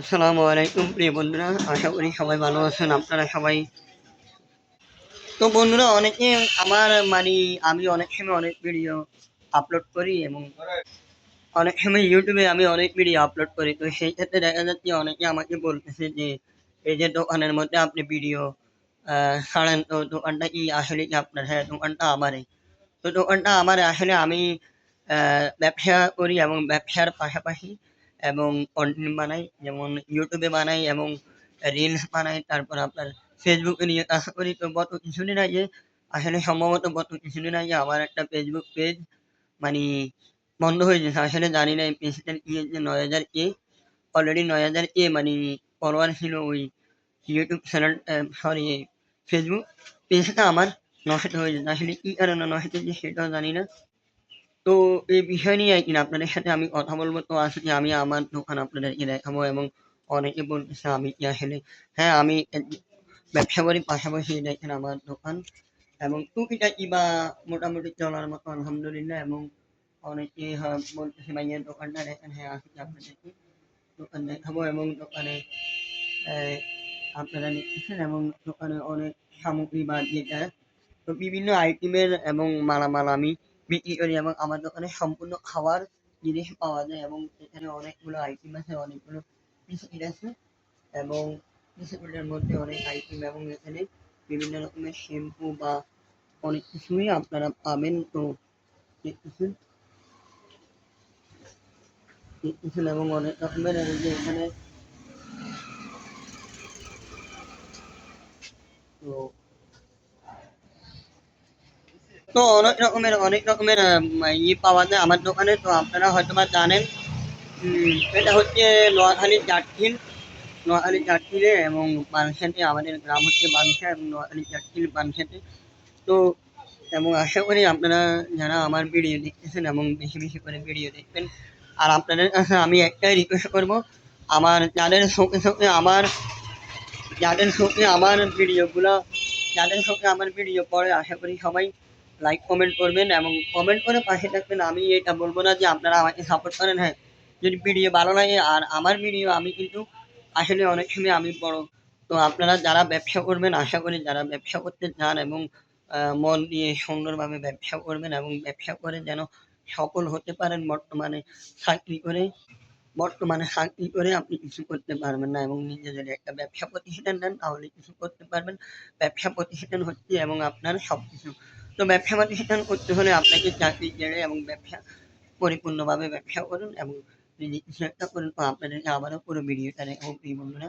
আসসালামু আলাইকুম। প্রিয় বন্ধুরা, আশা করি সবাই ভালো আছেন, আপনারা সবাই। তো বন্ধুরা, অনেকে আমার মানে আমি অনেক সময় অনেক ভিডিও আপলোড করি এবং অনেক সময় ইউটিউবে আমি অনেক ভিডিও আপলোড করি। তো সেই ক্ষেত্রে দেখা যাচ্ছে অনেকে আমাকে বলতেছে যে, এই যে দোকানের মধ্যে আপনি ভিডিও ছাড়েন, তো দোকানটা কি আসলে কি আপনার? হ্যাঁ দোকানটা আমারই। তো দোকানটা আমার আসলে আমি ব্যবসা করি এবং ব্যবসার পাশাপাশি এবং কন্টেন্ট বানাই, যেমন ইউটিউবে বানাই এবং রিলস বানাই, তারপর আপনার ফেসবুকে নিয়ে কাজ করি তো গত কিছুদিন আগে আসলে সম্ভবত গত কিছুদিন আগে আমার একটা ফেসবুক পেজ মানে বন্ধ হয়ে গেছে আসলে জানি না এই পেজটার কি হয়েছে, নয় হাজার কে অলরেডি নয় হাজার কে মানে ফলোয়ার ছিল ওই ইউটিউব চ্যানেল সরি ফেসবুক পেজটা আমার নষ্ট হয়ে যেত আসলে কি কারণে নষ্ট হয়েছে সেটাও জানি না। তো এই বিষয় নিয়ে আরকি আপনাদের সাথে আমি কথা বলব। তো আসলে আমি আমার দোকান আপনাদেরকে দেখাবো এবং অনেকে বলতেছে আমি কি আসলে হ্যাঁ আমি ব্যবসা করি পাশাপাশি দেখেন আমার দোকান। এবং টুকিটাকি বা মোটামুটি চলার মতো আলহামদুলিল্লাহ এবং অনেকে বলতেছে ভাইয়ের দোকানটা দেখেন হ্যাঁ আসলে আপনাদেরকে দোকান দেখাবো এবং দোকানে আপনারা দেখতেছেন এবং দোকানে অনেক সামগ্রী বা যেটা তো বিভিন্ন আইটেমের এবং মালামাল আমি বিক্রি করি এবং আমার দোকানে সম্পূর্ণ খাওয়ার জিনিস পাওয়া যায় এবং এখানে অনেকগুলো আইটেম আছে, অনেকগুলো বিস্কিট আছে এবং বিস্কিটের মধ্যে অনেক আইটেম এবং এখানে বিভিন্ন রকমের শ্যাম্পু বা অনেক কিছুই আপনারা পাবেন। তো দেখতেছেন দেখতেছেন এবং অনেক রকমের যে এখানে তো তো অনেক রকমের অনেক রকমের ইয়ে পাওয়া যায় আমার দোকানে। তো আপনারা হয়তো বা জানেন এটা হচ্ছে নোয়াখালী চাটখিল নোয়াখালী চাটখিলে এবং বানসাতে আমাদের গ্রাম হচ্ছে বানসা এবং নোয়াখালী চাটখিল বানসাতে তো, এবং আশা করি আপনারা যারা আমার ভিডিও দেখতেছেন এবং বেশি বেশি করে ভিডিও দেখবেন, আর আপনাদের কাছে আমি একটাই রিকোয়েস্ট করব, আমার যাদের সঙ্গে সঙ্গে আমার, যাদের সঙ্গে আমার ভিডিওগুলো, যাদের সঙ্গে আমার ভিডিও পড়ে, আশা করি সবাই লাইক কমেন্ট করবেন এবং কমেন্ট করে পাশে থাকবেন। আমি এটা বলব না যে আপনারা আমাকে সাপোর্ট করেন হ্যাঁ। যদি ভিডিও ভালো লাগে, আর আমার ভিডিও আমি কিন্তু আসলে অনেক সময় আমি বড়। তো আপনারা যারা ব্যবসা করবেন, আশা করি যারা ব্যবসা করতে চান এবং মন দিয়ে সুন্দরভাবে ব্যবসা করবেন এবং ব্যবসা করে যেন সফল হতে পারেন, বর্তমানে চাকরি করে, বর্তমানে চাকরি করে আপনি কিছু করতে পারবেন না এবং নিজে যদি একটা ব্যবসা প্রতিষ্ঠান নেন, তাহলে কিছু করতে পারবেন। ব্যবসা প্রতিষ্ঠান হচ্ছে এবং আপনার সব কিছু তো ব্যবসা প্রতিষ্ঠান করতে হলে আপনাকে চাকরি ছেড়ে এবং ব্যবসা পরিপূর্ণভাবে ব্যবসা করুন এবং নিজের একটা করুন। তো আপনাদেরকে আবারও পুরো ভিডিওটা দেখাবো। বন্ধুরা